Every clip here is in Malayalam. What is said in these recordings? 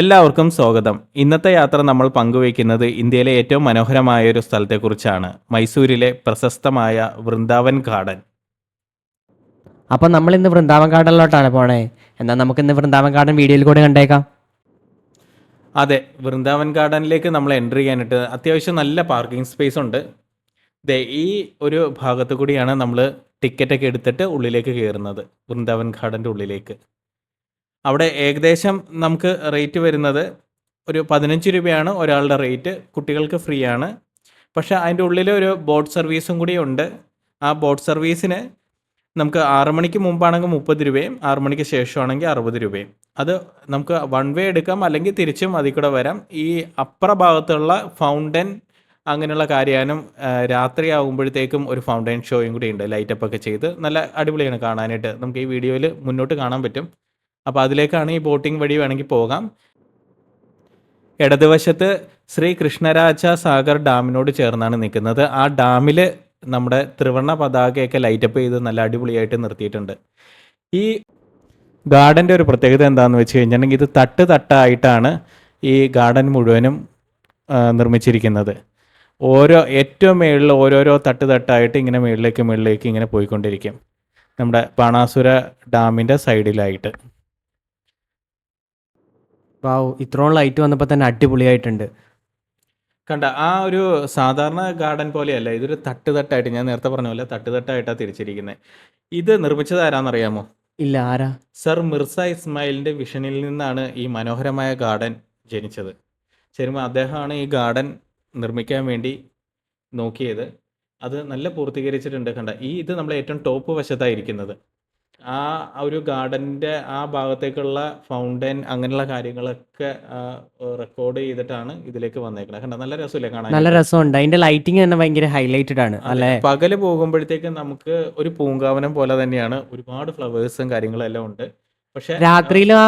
എല്ലാവർക്കും സ്വാഗതം. ഇന്നത്തെ യാത്ര നമ്മൾ പങ്കുവയ്ക്കുന്നത് ഇന്ത്യയിലെ ഏറ്റവും മനോഹരമായ ഒരു സ്ഥലത്തെക്കുറിച്ചാണ്. മൈസൂരിലെ പ്രശസ്തമായ വൃന്ദാവൻ ഗാർഡൻ. അപ്പോൾ നമ്മൾ ഇന്ന് വൃന്ദാവൻ ഗാർഡനിലോട്ടാണ് പോണേ. എന്നാൽ നമുക്ക് ഇന്ന് വൃന്ദാവൻ ഗാർഡൻ വീഡിയോയിൽ കൂടെ കണ്ടേക്കാം. അതെ വൃന്ദാവൻ ഗാർഡനിലേക്ക് നമ്മൾ എൻട്രി ചെയ്യാനായിട്ട് അത്യാവശ്യം നല്ല പാർക്കിംഗ് സ്പേസ് ഉണ്ട്. ദേ ഈ ഒരു ഭാഗത്ത് കൂടിയാണ് നമ്മൾ ടിക്കറ്റൊക്കെ എടുത്തിട്ട് ഉള്ളിലേക്ക് കയറുന്നത്. വൃന്ദാവൻ ഗാർഡന്റെ ഉള്ളിലേക്ക്. അവിടെ ഏകദേശം നമുക്ക് റേറ്റ് വരുന്നത് ഒരു പതിനഞ്ച് രൂപയാണ് ഒരാളുടെ റേറ്റ് കുട്ടികൾക്ക് ഫ്രീ ആണ്. പക്ഷേ അതിന്റെ ഉള്ളിൽ ഒരു ബോട്ട് സർവീസും കൂടി ഉണ്ട്. ആ ബോട്ട് സർവീസിന് നമുക്ക് ആറ് മണിക്ക് മുമ്പാണെങ്കിൽ മുപ്പത് രൂപയും ആറ് മണിക്ക് ശേഷമാണെങ്കിൽ അറുപത് രൂപയും. അത് നമുക്ക് വൺ വേ എടുക്കാം അല്ലെങ്കിൽ തിരിച്ചും അതിൽ കൂടെ വരാം. ഈ അപ്പുറ ഭാഗത്തുള്ള ഫൗണ്ടൻ അങ്ങനെയുള്ള കാര്യാനും രാത്രി ആകുമ്പോഴത്തേക്കും ഒരു ഫൗണ്ടൻ ഷോയും കൂടി ഉണ്ട് ലൈറ്റപ്പൊക്കെ ചെയ്ത്. നല്ല അടിപൊളിയാണ് കാണാനായിട്ട്. നമുക്ക് ഈ വീഡിയോയിൽ മുന്നോട്ട് കാണാൻ പറ്റും. അപ്പോൾ അതിലേക്കാണ് ഈ ബോട്ടിംഗ് വഴി വേണമെങ്കിൽ പോകാം. ഇടതുവശത്ത് ശ്രീ കൃഷ്ണരാജ സാഗർ ഡാമിനോട് ചേർന്നാണ് നിൽക്കുന്നത്. ആ ഡാമിൽ നമ്മുടെ ത്രിവർണ പതാകയൊക്കെ ലൈറ്റപ്പ് ചെയ്ത് നല്ല അടിപൊളിയായിട്ട് നിർത്തിയിട്ടുണ്ട്. ഈ ഗാർഡന്റെ ഒരു പ്രത്യേകത എന്താണെന്ന് വെച്ച് കഴിഞ്ഞിട്ടുണ്ടെങ്കിൽ ഇത് തട്ട് തട്ടായിട്ടാണ് ഈ ഗാർഡൻ മുഴുവനും നിർമ്മിച്ചിരിക്കുന്നത്. ഓരോ ഏറ്റവും മേളിൽ ഓരോരോ തട്ട് തട്ടായിട്ട് ഇങ്ങനെ മേളിലേക്ക് മേളിലേക്ക് ഇങ്ങനെ പോയിക്കൊണ്ടിരിക്കും. നമ്മുടെ ബാണാസുര ഡാമിന്റെ സൈഡിലായിട്ട് വാവ് ഇത്രയും ലൈറ്റ് വന്നപ്പോൾ തന്നെ അടിപൊളിയായിട്ടുണ്ട്. കണ്ട ആ ഒരു സാധാരണ ഗാർഡൻ പോലെയല്ല ഇതൊരു തട്ട് തട്ടായിട്ട് ഞാൻ നേരത്തെ പറഞ്ഞ പോലെ തട്ട് തട്ടായിട്ടാണ് തിരിച്ചിരിക്കുന്നത് ഇത് നിർമ്മിച്ചത് ആരാന്നറിയാമോ? ഇല്ല ആരാ? സർ മിർസ ഇസ്മായിലിന്റെ വിഷനിൽ നിന്നാണ് ഈ മനോഹരമായ ഗാർഡൻ ജനിച്ചത്. ശരിക്കും അദ്ദേഹമാണ് ഈ ഗാർഡൻ നിർമ്മിക്കാൻ വേണ്ടി നോക്കിയത്. അത് നല്ല പൂർത്തീകരിച്ചിട്ടുണ്ട് കണ്ട. ഈ ഇത് നമ്മൾ ഏറ്റവും ടോപ്പ് വശത്തായിരിക്കുന്നത് ആ ഒരു ഗാർഡന്റെ ആ ഭാഗത്തേക്കുള്ള ഫൗണ്ടൻ അങ്ങനെയുള്ള കാര്യങ്ങളൊക്കെ റെക്കോർഡ് ചെയ്തിട്ടാണ് ഇതിലേക്ക് വന്നേക്കുന്നത് കണ്ട? നല്ല രസമില്ലേ കാണാൻ? നല്ല രസമുണ്ട്. അതിന്റെ ലൈറ്റിംഗ് തന്നെ ഭയങ്കര ഹൈലൈറ്റഡ് ആണ്. അല്ലെ? പകൽ പോകുമ്പോഴത്തേക്ക് നമുക്ക് ഒരു പൂങ്കാവനം പോലെ തന്നെയാണ്. ഒരുപാട് ഫ്ലവേഴ്സും കാര്യങ്ങളും എല്ലാം ഉണ്ട്. പക്ഷെ രാത്രിയിലും ആ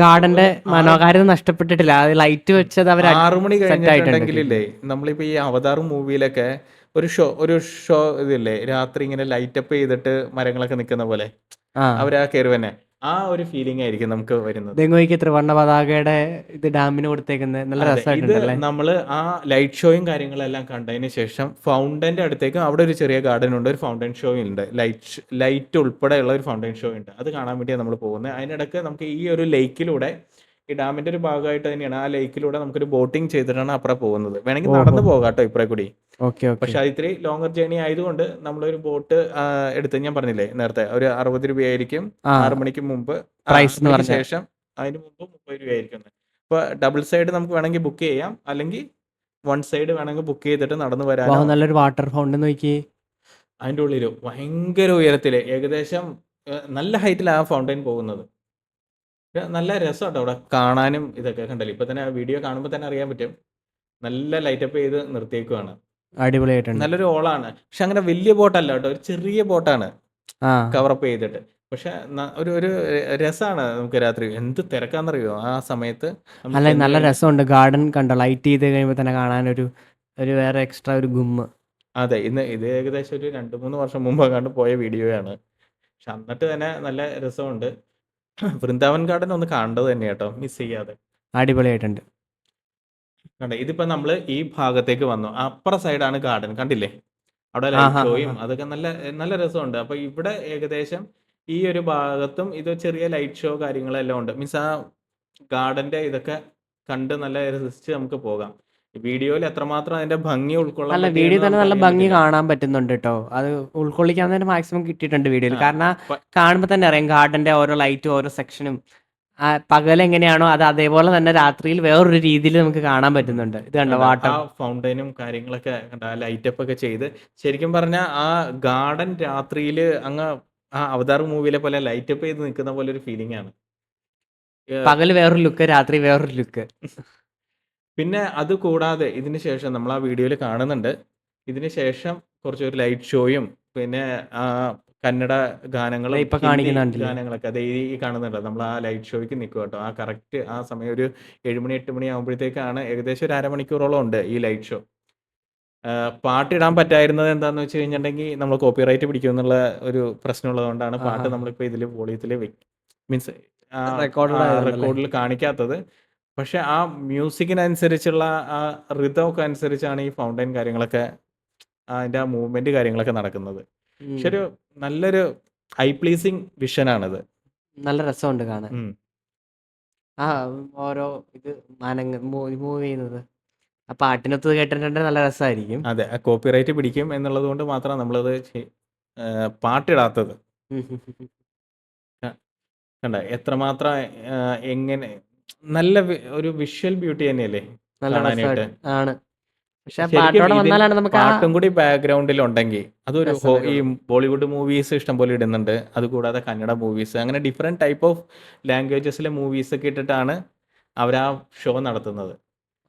ഗാർഡന്റെ മനോഹാരിത നഷ്ടപ്പെട്ടിട്ടില്ല. അത് ലൈറ്റ് വെച്ചത് അവർ ആറു മണി കഴിഞ്ഞിട്ടുണ്ടെങ്കിലേ നമ്മളിപ്പോ ഈ അവതാർ മൂവിയിലൊക്കെ ഒരു ഷോ ഒരു ഷോ ഇതില്ലേ? രാത്രി ഇങ്ങനെ ലൈറ്റപ്പ് ചെയ്തിട്ട് മരങ്ങളൊക്കെ നിൽക്കുന്ന പോലെ. ആ. അവരാ കയറി തന്നെ ആ ഒരു ഫീലിംഗ് ആയിരിക്കും നമുക്ക് വരുന്നത്. ത്രിവർണ പതാകയുടെ ഇത് ഡാമിന് കൊടുത്തേക്കുന്നത് നല്ല രസമായിട്ട് ഇത് നമ്മൾ ആ ലൈറ്റ് ഷോയും കാര്യങ്ങളെല്ലാം കണ്ടതിന് ശേഷം ഫൗണ്ടന്റെ അടുത്തേക്ക് അവിടെ ഒരു ചെറിയ ഗാർഡൻ ഉണ്ട് ഒരു ഫൗണ്ടൻ ഷോയും ഉണ്ട്. ലൈറ്റ് ലൈറ്റ് ഉൾപ്പെടെയുള്ള ഒരു ഫൗണ്ടൻ ഷോ ഉണ്ട്. അത് കാണാൻ വേണ്ടിയാണ് നമ്മൾ പോകുന്നത് അതിനിടക്ക് നമുക്ക് ഈ ഒരു ലേക്കിലൂടെ ഈ ഡാമിന്റെ ഒരു ഭാഗമായിട്ട് തന്നെയാണ് ആ ലേക്കിലൂടെ നമുക്കൊരു ബോട്ടിംഗ് ചെയ്തിട്ടാണ് അപ്പുറം പോകുന്നത്. വേണമെങ്കിൽ. നടന്നു പോകാം കേട്ടോ ഇപ്പറേ കൂടി. പക്ഷെ അത് ഇത്തിരി ലോങ്ങർ ജേണി ആയതുകൊണ്ട് നമ്മളൊരു ബോട്ട് എടുത്ത് ഞാൻ പറഞ്ഞില്ലേ നേരത്തെ ഒരു അറുപത് രൂപയായിരിക്കും ആറു മണിക്ക് മുമ്പ്. ശേഷം അതിന് മുമ്പ് മുപ്പത് രൂപയായിരിക്കും അപ്പൊ ഡബിൾ സൈഡ് നമുക്ക് വേണമെങ്കിൽ ബുക്ക് ചെയ്യാം. അല്ലെങ്കിൽ വൺ സൈഡ് വേണമെങ്കിൽ ബുക്ക് ചെയ്തിട്ട് നടന്നു വരാം നല്ലൊരു വാട്ടർ ഫൗണ്ടൻ നോക്കി. അതിന്റെ ഉള്ളിൽ ഭയങ്കര ഉയരത്തിൽ ഏകദേശം നല്ല ഹൈറ്റിലാണ് ആ ഫൗണ്ടൈൻ പോകുന്നത്. നല്ല രസമാട്ടോ അവിടെ കാണാനും ഇതൊക്കെ കണ്ടല്ലോ? ഇപ്പൊ തന്നെ വീഡിയോ കാണുമ്പോൾ തന്നെ അറിയാൻ പറ്റും. നല്ല ലൈറ്റപ്പ് ചെയ്ത് നിർത്തിയേക്കുവാണ്. അടിപൊളിയായിട്ടുണ്ട്. നല്ലൊരു ഓളാണ് പക്ഷെ അങ്ങനെ വലിയ ബോട്ടല്ല കേട്ടോ ഒരു ചെറിയ ബോട്ടാണ് കവറപ്പ് ചെയ്തിട്ട്. പക്ഷെ ഒരു ഒരു രസമാണ് നമുക്ക് രാത്രി. എന്ത് തിരക്കാന്നറിയോ ആ സമയത്ത്? അല്ല നല്ല രസമുണ്ട്. ഗാർഡൻ കണ്ടോ? ലൈറ്റ് ചെയ്ത് കഴിയുമ്പോൾ തന്നെ കാണാൻ ഒരു ഒരു വേറെ എക്സ്ട്രാ ഒരു ഗുമ്മ്. അതെ ഇന്ന് ഇത് ഏകദേശം ഒരു രണ്ട് മൂന്ന് വർഷം മുമ്പ് കണ്ടു പോയ വീഡിയോയാണ് പക്ഷെ എന്നിട്ട് തന്നെ നല്ല രസമുണ്ട്. വൃന്ദാവൻ ഗാർഡൻ ഒന്ന് കാണേണ്ടത് തന്നെ കേട്ടോ. മിസ് ചെയ്യാതെ. അടിപൊളിയായിട്ടുണ്ട്. കണ്ടേ ഇതിപ്പോ നമ്മൾ ഈ ഭാഗത്തേക്ക് വന്നു. അപ്പുറ സൈഡാണ് ഗാർഡൻ കണ്ടില്ലേ? അവിടെ ലൈറ്റ് ഷോയും അതൊക്കെ നല്ല നല്ല രസമുണ്ട്. അപ്പൊ ഇവിടെ ഏകദേശം ഈ ഒരു ഭാഗത്തും ഇത് ചെറിയ ലൈറ്റ് ഷോ കാര്യങ്ങളെല്ലാം ഉണ്ട്. മീൻസ് ആ ഗാർഡന്റെ ഇതൊക്കെ കണ്ട് നല്ല രസിച്ച് നമുക്ക് പോകാം. വീഡിയോയിൽ എത്രമാത്രം അതിന്റെ ഭംഗി ഉൾക്കൊള്ളാൻ അല്ല വീഡിയോ തന്നെ നല്ല ഭംഗി കാണാൻ പറ്റുന്നുണ്ട് കേട്ടോ അത് ഉൾക്കൊള്ളിക്കാൻ തന്നെ മാക്സിമം കിട്ടിയിട്ടുണ്ട് വീഡിയോയിൽ. കാരണം കാണുമ്പോൾ തന്നെ അറിയാം ഗാർഡന്റെ ഓരോ ലൈറ്റും ഓരോ സെക്ഷനും പകൽ എങ്ങനെയാണോ അത് അതേപോലെ തന്നെ രാത്രിയിൽ വേറൊരു രീതിയിൽ നമുക്ക് കാണാൻ പറ്റുന്നുണ്ട്. ഇത് കണ്ടോ? വാട്ടർ ഫൗണ്ടനും കാര്യങ്ങളൊക്കെ ലൈറ്റ് അപ്പ് ലൈറ്റപ്പ് ഒക്കെ ചെയ്ത്. ശരിക്കും പറഞ്ഞാൽ ആ ഗാർഡൻ രാത്രിയിൽ അങ്ങ് ആ അവതാർ മൂവിയിലെ പോലെ ലൈറ്റ് അപ്പ് ചെയ്ത് നിൽക്കുന്ന പോലെ ഒരു ഫീലിംഗ് ആണ്. പകൽ വേറൊരു ലുക്ക് രാത്രി വേറൊരു ലുക്ക് പിന്നെ അത് കൂടാതെ ഇതിന് ശേഷം നമ്മൾ ആ വീഡിയോയിൽ കാണുന്നുണ്ട്. ഇതിന് ശേഷം കുറച്ച് ഒരു ലൈറ്റ് ഷോയും പിന്നെ ആ കന്നഡ ഗാനങ്ങളും ഇപ്പൊ ഹിന്ദി ഗാനങ്ങളൊക്കെ അതെ ഈ കാണുന്നുണ്ട്. നമ്മൾ ആ ലൈറ്റ് ഷോയ്ക്ക് നിൽക്കുക കേട്ടോ. ആ കറക്റ്റ് ആ സമയം ഒരു ഏഴുമണി എട്ട് മണി ആകുമ്പോഴത്തേക്കാണ് ഏകദേശം ഒരു അരമണിക്കൂറോളം ഉണ്ട് ഈ ലൈറ്റ് ഷോ പാട്ടിടാൻ പറ്റായിരുന്നത് എന്താന്ന് വെച്ച് കഴിഞ്ഞിട്ടുണ്ടെങ്കിൽ നമ്മൾ കോപ്പിറൈറ്റ് പിടിക്കും എന്നുള്ള ഒരു പ്രശ്നമുള്ളതുകൊണ്ടാണ് പാട്ട് നമ്മളിപ്പോ ഇതിൽ ഇതിൽ വോളിയത്തിൽ മീൻസ്? റെക്കോർഡിൽ കാണിക്കാത്തത്. പക്ഷെ ആ മ്യൂസിക്കിനനുസരിച്ചുള്ള ആ റിതമൊക്കെ അനുസരിച്ചാണ് ഈ ഫൗണ്ടൈൻ കാര്യങ്ങളൊക്കെ അതിന്റെ ആ മൂവ്മെന്റ് കാര്യങ്ങളൊക്കെ നടക്കുന്നത്. പക്ഷെ ഒരു നല്ലൊരു ഐ പ്ലീസിങ് വിഷനാണിത്. നല്ല രസമുണ്ട് കാണാൻ. ആ ഓരോ ഇത് മാനങ്ങ മൂവ് ചെയ്യുന്നത്. ആ പാട്ടിനൊത്ത് കേട്ടിട്ടുണ്ടെങ്കിൽ നല്ല രസമായിരിക്കും. അതെ കോപ്പിറൈറ്റ് പിടിക്കും എന്നുള്ളത് കൊണ്ട് മാത്രമാണ് നമ്മളത് പാട്ടിടാത്തത്. കണ്ട എത്രമാത്രം എങ്ങനെ നല്ല ഒരു വിഷ്വൽ ബ്യൂട്ടി തന്നെയല്ലേ നല്ല കാണാനായിട്ട്. ആണ്. പക്ഷെ പാട്ടോടെ വന്നാലാണ് നമുക്ക് ആ പാട്ടും കൂടി ബാക്ക്ഗ്രൗണ്ടിൽ ഉണ്ടെങ്കിൽ അതൊരു ഹോ- ഈ ബോളിവുഡ് മൂവീസ് ഇഷ്ടം പോലെ ഇടുന്നുണ്ട്. അതുകൂടാതെ കന്നഡ മൂവീസ് അങ്ങനെ ഡിഫറെന്റ് ടൈപ്പ് ഓഫ് ലാംഗ്വേജസിലെ മൂവീസ് ഒക്കെ ഇട്ടിട്ടാണ് അവർ ആ ഷോ നടത്തുന്നത്.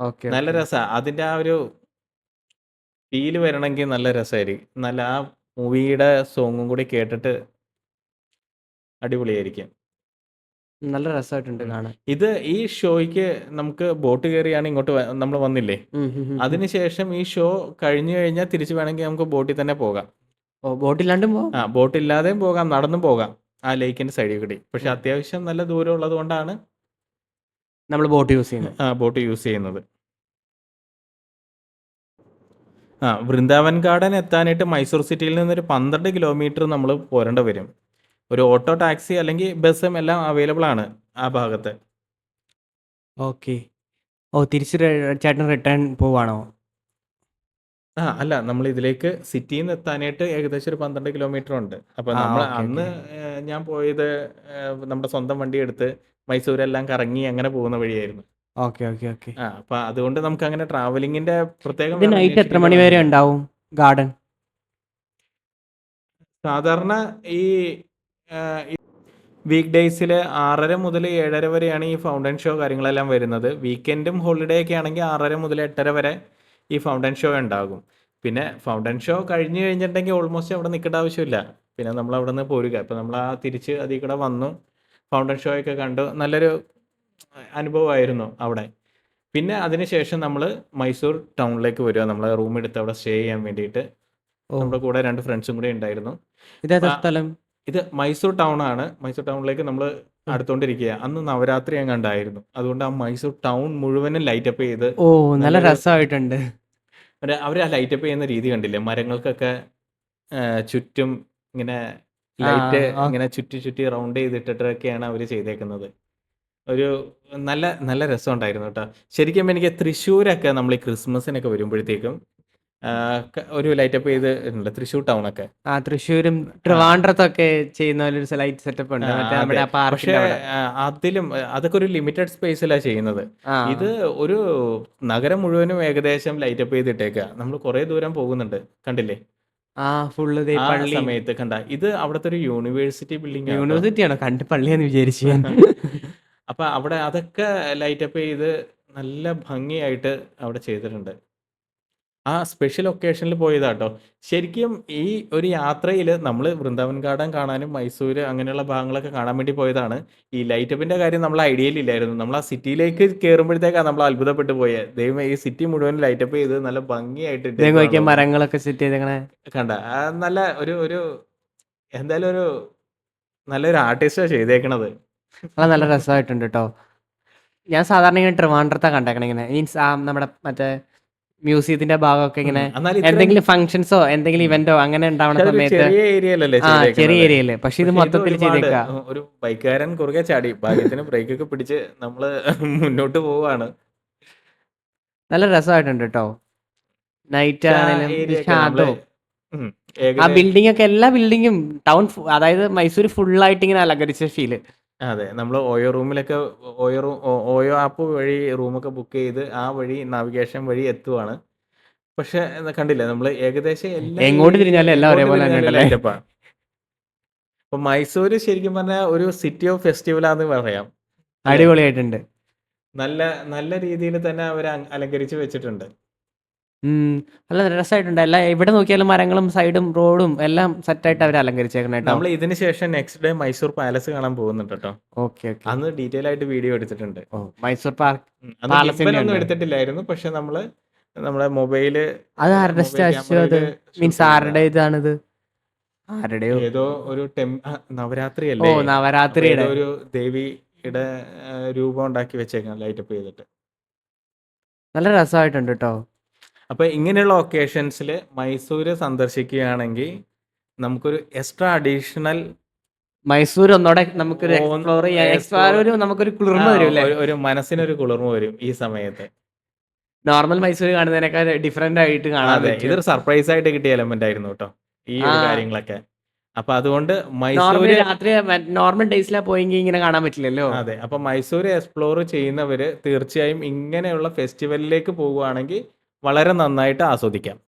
ഓക്കെ നല്ല രസമാണ് അതിന്റെ ആ ഒരു ഫീൽ വരണമെങ്കിൽ നല്ല രസമായിരിക്കും. നല്ല ആ മൂവിയുടെ സോങ്ങും കൂടി കേട്ടിട്ട് അടിപൊളിയായിരിക്കും. നല്ല രസമായിട്ടുണ്ട് ഉം. കാണാൻ. ഇത് ഈ ഷോയ്ക്ക് നമുക്ക് ബോട്ട് കയറിയാണ് ഇങ്ങോട്ട് നമ്മൾ വന്നില്ലേ? ഉം. അതിനുശേഷം ഈ ഷോ കഴിഞ്ഞു കഴിഞ്ഞാൽ തിരിച്ചു വേണമെങ്കിൽ നമുക്ക് ബോട്ടിൽ തന്നെ പോകാം. ഓ ബോട്ടില്ലാണ്ടും പോകാം ആ ബോട്ടില്ലാതെയും പോകാം നടന്നും പോകാം ആ ലേക്കിന്റെ സൈഡിൽ കൂടി. പക്ഷെ ഉം. അത്യാവശ്യം നല്ല ദൂരം ഉള്ളത് കൊണ്ടാണ് നമ്മൾ ബോട്ട് യൂസ് ചെയ്യുന്നത്. ആ ബോട്ട് യൂസ് ചെയ്യുന്നത്. ആ വൃന്ദാവൻ ഗാർഡൻ എത്താനായിട്ട് മൈസൂർ സിറ്റിയിൽ നിന്നൊരു പന്ത്രണ്ട് കിലോമീറ്റർ നമ്മൾ പോരേണ്ടി വരും. ഒരു ഓട്ടോ ടാക്സി അല്ലെങ്കിൽ ബസ്സും എല്ലാം അവൈലബിൾ ആണ് ആ ഭാഗത്ത്. ഓക്കെ. ഓ തിരിച്ച് ര- ചേട്ടൻ റിട്ടേൺ പോവാണോ? ആ അല്ല നമ്മൾ ഇതിലേക്ക് സിറ്റിയിൽ നിന്ന് എത്താനായിട്ട് ഏകദേശം ഒരു പന്ത്രണ്ട് കിലോമീറ്റർ ഉണ്ട്. അപ്പൊ ആ, നമ്മൾ ഓക്കേ, അന്ന് ഏഹ്, ഞാൻ പോയത് ഏഹ്, നമ്മുടെ സ്വന്തം വണ്ടി എടുത്ത് മൈസൂരെല്ലാം കറങ്ങി അങ്ങനെ പോകുന്ന വഴിയായിരുന്നു. Okay okay okay. ആ അപ്പൊ അതുകൊണ്ട് നമുക്ക് അങ്ങനെ ട്രാവലിങ്ങിന്റെ പ്രത്യേകം ഇത് വേറെ നൈറ്റ് എത്ര മണി വരെ കാര്യമില്ല. ഉണ്ടാവും ഗാർഡൻ? സാധാരണ ഈ വീക്ക് ഡേയ്സിൽ ആറര മുതൽ ഏഴര വരെയാണ് ഈ ഫൗണ്ടൻ ഷോ കാര്യങ്ങളെല്ലാം വരുന്നത്. വീക്കെൻഡും ഹോളിഡേ ഒക്കെ ആണെങ്കിൽ ആറര മുതൽ എട്ടര വരെ ഈ ഫൗണ്ടൻ ഷോ ഉണ്ടാകും. പിന്നെ ഫൗണ്ടൻ ഷോ കഴിഞ്ഞു കഴിഞ്ഞിട്ടുണ്ടെങ്കിൽ ഓൾമോസ്റ്റ് അവിടെ നിൽക്കേണ്ട ആവശ്യമില്ല. പിന്നെ നമ്മൾ അവിടെ നിന്ന് പോരുക. ഇപ്പം നമ്മൾ ആ തിരിച്ച് അതിൽ കൂടെ വന്നു. ഫൗണ്ടൻ ഷോ ഒക്കെ കണ്ടു. നല്ലൊരു അനുഭവമായിരുന്നു അവിടെ. പിന്നെ അതിനുശേഷം നമ്മൾ മൈസൂർ ടൗണിലേക്ക് വരിക. നമ്മൾ റൂം എടുത്ത് അവിടെ സ്റ്റേ ചെയ്യാൻ വേണ്ടിയിട്ട്. നമ്മുടെ കൂടെ രണ്ട് ഫ്രണ്ട്സും കൂടെ ഉണ്ടായിരുന്നു. സ്ഥലം? ഇത് മൈസൂർ ടൗൺ ആണ്. മൈസൂർ ടൗണിലേക്ക് നമ്മൾ അടുത്തോണ്ടിരിക്കുക അന്ന് നവരാത്രി ഞാൻ കണ്ടായിരുന്നു. അതുകൊണ്ട് ആ മൈസൂർ ടൗൺ മുഴുവനും ലൈറ്റപ്പ് ചെയ്ത് ഓ നല്ല രസമായിട്ടുണ്ട്. അവർ ആ ലൈറ്റപ്പ് ചെയ്യുന്ന രീതി കണ്ടില്ലേ? മരങ്ങൾക്കൊക്കെ ചുറ്റും ഇങ്ങനെ ലൈറ്റ് ഇങ്ങനെ ചുറ്റി ചുറ്റി റൗണ്ട് ചെയ്തിട്ടിട്ടൊക്കെയാണ് അവർ ചെയ്തേക്കുന്നത്. ഒരു നല്ല നല്ല രസമുണ്ടായിരുന്നു കേട്ടോ. ശരിക്കും എനിക്ക് തൃശ്ശൂരൊക്കെ നമ്മൾ ഈ ക്രിസ്മസിനൊക്കെ വരുമ്പോഴത്തേക്കും ആ, ലൈറ്റ് അപ്പ് ലൈറ്റപ്പ് ചെയ്ത് തൃശ്ശൂർ തൃശ്ശൂർ ഒക്കെ ആ തൃശ്ശൂരും ട്രിവാൻഡ്രത്തൊക്കെ ചെയ്യുന്ന ഒരു ലൈറ്റ് സെറ്റപ്പ് ഉണ്ട്. നമ്മുടെ പക്ഷേ അതിലും അതൊക്കെ ഒരു ലിമിറ്റഡ് സ്പേസിലാണ് ചെയ്യുന്നത്. ഇത് ഒരു നഗരം മുഴുവനും ഏകദേശം ലൈറ്റ് അപ്പ് ചെയ്തിട്ടേക്കുക നമ്മൾ കുറെ ദൂരം പോകുന്നുണ്ട്. കണ്ടില്ലേ? ആ ഫുള്ള് സമയത്ത് കണ്ട. ഇത് അവിടുത്തെ ഒരു യൂണിവേഴ്സിറ്റി ബിൽഡിംഗ് യൂണിവേഴ്സിറ്റി ആണോ കണ്ട് പള്ളിയാന്ന് വിചാരിച്ചു ഞാൻ. അപ്പൊ അവിടെ അതൊക്കെ ലൈറ്റ് അപ്പ് ചെയ്ത് നല്ല ഭംഗിയായിട്ട് അവിടെ ചെയ്തിട്ടുണ്ട്. ആ സ്പെഷ്യൽ ഒക്കേഷനിൽ പോയതാട്ടോ. ശരിക്കും ഈ ഒരു യാത്രയിൽ നമ്മൾ വൃന്ദാവൻ ഗാർഡൻ കാണാനും മൈസൂർ അങ്ങനെയുള്ള ഭാഗങ്ങളൊക്കെ കാണാൻ വേണ്ടി പോയതാണ്. ഈ ലൈറ്റപ്പിന്റെ കാര്യം നമ്മൾ ഐഡിയയിലില്ലായിരുന്നു നമ്മൾ ആ സിറ്റിയിലേക്ക് കയറുമ്പോഴത്തേക്കാണ് നമ്മൾ അത്ഭുതപ്പെട്ടു പോയത് ദൈവം ഈ സിറ്റി മുഴുവൻ ലൈറ്റ് അപ്പ് ചെയ്ത് നല്ല ഭംഗിയായിട്ട് ഇട്ടേക്കുവാണല്ലോ. മരങ്ങളൊക്കെ സെറ്റ് ചെയ്തേക്കണേ കണ്ട ആ നല്ല ഒരു ഒരു എന്തായാലും ഒരു നല്ലൊരു ആർട്ടിസ്റ്റാണ് ചെയ്തേക്കണത്. അത് നല്ല രസമായിട്ടുണ്ട് കേട്ടോ ഞാൻ സാധാരണ ഇങ്ങനെ ട്രിവാൻഡ്രത്താ കണ്ടേക്കണേ ഇങ്ങനെ. മീൻസ് ആ നമ്മുടെ മറ്റേ മ്യൂസിയത്തിന്റെ ഭാഗമൊക്കെ ഇങ്ങനെ എന്തെങ്കിലും ഫംഗ്ഷൻസോ എന്തെങ്കിലും ഇവന്റോ അങ്ങനെ ഉണ്ടാവുന്ന സമയത്ത് ചെറിയ ഏരിയ അല്ലേ ചെറിയ ചെയ്തേക്കണത്. ഏരിയയിൽ പക്ഷെ ഇത് മൊത്തത്തിൽ ചെയ്തേക്കാം ഒരു ബൈക്കുകാരൻ കുറുകെ ചാടി ഭാഗ്യത്തിന് ബ്രേക്ക് ഒക്കെ പിടിച്ച് നമ്മൾ മുന്നോട്ട് പോവാണ് നല്ല രസമായിട്ടുണ്ട് കേട്ടോ നൈറ്റ് ആണെങ്കിലും ആ ബിൽഡിംഗ് ഒക്കെ എല്ലാ ബിൽഡിങ്ങും ടൗൺ അതായത് മൈസൂർ ഫുൾ ആയിട്ട് ഇങ്ങനെ അലങ്കരിച്ച ഫീൽ അതെ നമ്മൾ ഓയോ റൂമിലൊക്കെ ഓയോ റൂം ഓയോ ആപ്പ് വഴി റൂമൊക്കെ ബുക്ക് ചെയ്ത് ആ വഴി നാവിഗേഷൻ വഴി എത്തുവാണ്. പക്ഷെ കണ്ടില്ല കണ്ടില്ലേ നമ്മൾ ഏകദേശം എല്ലാ എങ്ങോട്ട് തിരിഞ്ഞാലും എല്ലാം എങ്ങോട്ട് ഒരേപോലെ തിരിഞ്ഞാലും അപ്പൊ മൈസൂര് ശരിക്കും പറഞ്ഞാൽ ഒരു സിറ്റി ഓഫ് ഫെസ്റ്റിവൽ ഫെസ്റ്റിവലാന്ന് പറയാം. അടിപൊളിയായിട്ടുണ്ട്. നല്ല നല്ല രീതിയിൽ തന്നെ അവർ അലങ്കരിച്ച് വെച്ചിട്ടുണ്ട്. ഉം നല്ല രസമായിട്ടുണ്ട് അല്ല എവിടെ നോക്കിയാലും മരങ്ങളും സൈഡും റോഡും എല്ലാം സെറ്റായിട്ട് അവർ അലങ്കരിച്ചേക്കണം ട്ടോ. നമ്മൾ ഇതിന് ശേഷം നെക്സ്റ്റ് ഡേ മൈസൂർ പാലസ് കാണാൻ പോകുന്നുണ്ട് കേട്ടോ ഓക്കെ ഓക്കെ അന്ന് ഡീറ്റെയിൽ ആയിട്ട് വീഡിയോ എടുത്തിട്ടുണ്ട് ഓ മൈസൂർ പാർക്ക് ഉം. അന്ന് Palace gimbal ഒന്നും ഉണ്ട്. എടുത്തിട്ടില്ലായിരുന്നു പക്ഷെ നമ്മൾ നമ്മുടെ മൊബൈൽ അത് ആരുടെ mobile സ്റ്റാച്ചു അത് യിൽ shoot മീൻസ് ചെയ്തതാ. ആരുടെ ഇതാണിത് ആരുടെയോ ഏതോ ഒരു ടെം ആ, നവരാത്രി ഓ അല്ലേ അപ്പൊ നവരാത്രിയുടെ ഏതോ ഒരു ദേവിയുടെ രൂപം ഉണ്ടാക്കി വെച്ചേക്കാം ലൈറ്റപ്പ് ചെയ്തിട്ട്. നല്ല രസമായിട്ടുണ്ട് കേട്ടോ. അപ്പോൾ ഇങ്ങനെയുള്ള ഒക്കേഷൻസിൽ മൈസൂർ സന്ദർശിക്കുകയാണെങ്കിൽ നമുക്കൊരു എക്സ്ട്രാ അഡീഷണൽ മൈസൂർ ഒന്നോടെ നമുക്കൊരു എക്സ്പ്ലോർ ചെയ്യാൻ എക്സ്പ്ലോർ ഒരു നമുക്കൊരു കുളിർമ വരും അല്ലേ? ഒരു ഒരു മനസ്സിനൊരു കുളിർമ വരും ഈ സമയത്ത്. നോർമൽ മൈസൂർ കാണുന്നതിനേക്കാൾ ഡിഫറെന്റ് ആയിട്ട് കാണാതെ ഇതൊരു സർപ്രൈസ് ആയിട്ട് കിട്ടിയ എലമെന്റ് ആയിരുന്നു കേട്ടോ. ഈ കാര്യങ്ങളൊക്കെ. അപ്പൊ അതുകൊണ്ട് മൈസൂർ രാത്രി നോർമൽ ഡേയ്സിലാ പോയെങ്കിൽ ഇങ്ങനെ കാണാൻ പറ്റില്ലല്ലോ. അതെ. അപ്പൊ മൈസൂർ എക്സ്പ്ലോർ ചെയ്യുന്നവര് തീർച്ചയായും ഇങ്ങനെയുള്ള ഫെസ്റ്റിവലിലേക്ക് പോകുവാണെങ്കിൽ വളരെ നന്നായിട്ട് ആസ്വദിക്കാം.